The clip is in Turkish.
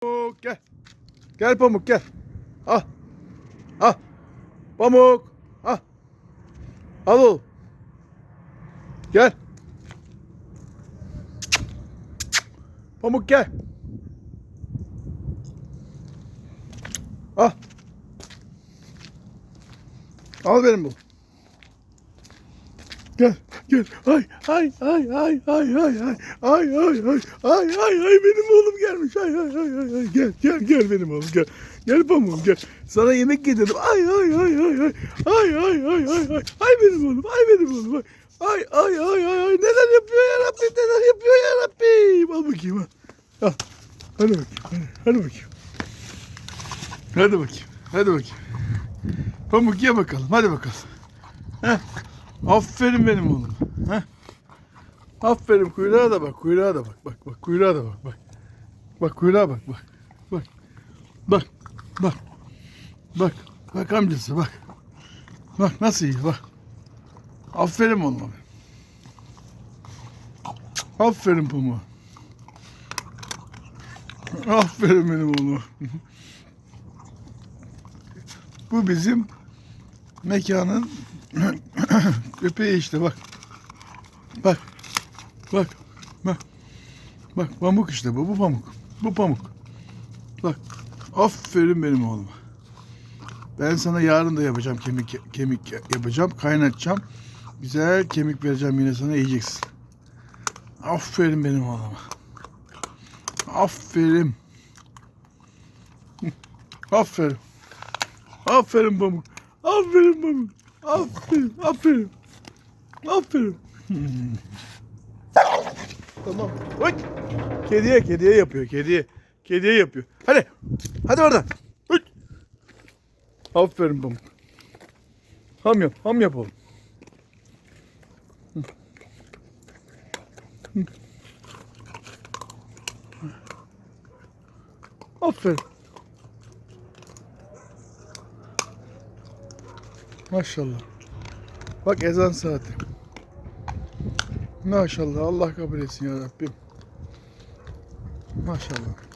Pamuk gel. Gel Pamuk gel. Al. Al. Pamuk. Al. Al oğlum. Gel. Pamuk gel. Al. Al benim bu. Gel, gel. Ay, ay, ay, ay, ay, ay, ay, ay, ay, ay, ay, ay, ay, benim oğlum gelmiş. Ay, ay, ay, ay, ay, gel, gel, gel benim oğlum, gel. Gel pamuğum, gel. Sana yemek getirdim. Ay, ay, ay, ay, ay, ay, ay, ay, ay, ay, ay benim oğlum, ay benim oğlum, ay. Ay, ay, ay, ay, ay, neler yapıyor ya Rabbi, neler yapıyor ya Rabbi. Al bakayım, al. Al. Hadi bakayım, hadi, hadi bakayım. Hadi bakayım, hadi bakayım. Pamuk ye bakalım, hadi bakalım. Heh. Aferin benim oğlum. Heh. Aferin kuyruğa da bak, kuyruğa da bak, bak, bak, kuyruğa da bak, bak. Bak kuyruğa bak, bak, bak. Bak, bak. Bak, bak amcası bak. Bak nasıl iyi bak. Aferin oğlum. Aferin Puma. Aferin benim oğlum. Bu bizim mekanın köpeği işte bak. Bak. Bak. Bak. Bak pamuk işte bu. Bu pamuk. Bu pamuk. Bak. Aferin benim oğluma. Ben sana yarın da yapacağım kemik kemik yapacağım. Kaynatacağım. Güzel kemik vereceğim yine sana yiyeceksin. Aferin benim oğluma. Aferin. Aferin. Aferin pamuk. Aferin pamuk. Aferin. Aferin. Aferin. tamam. Oy. Kediye kediye yapıyor kediye. Kediye yapıyor. Hadi. Hadi oradan. Oy. Aferin pamuk. Ham yap. Ham yap oğlum. Hı. Hı. Aferin. Maşallah. Bak ezan saati. Maşallah Allah kabul etsin ya Rabbim. Maşallah.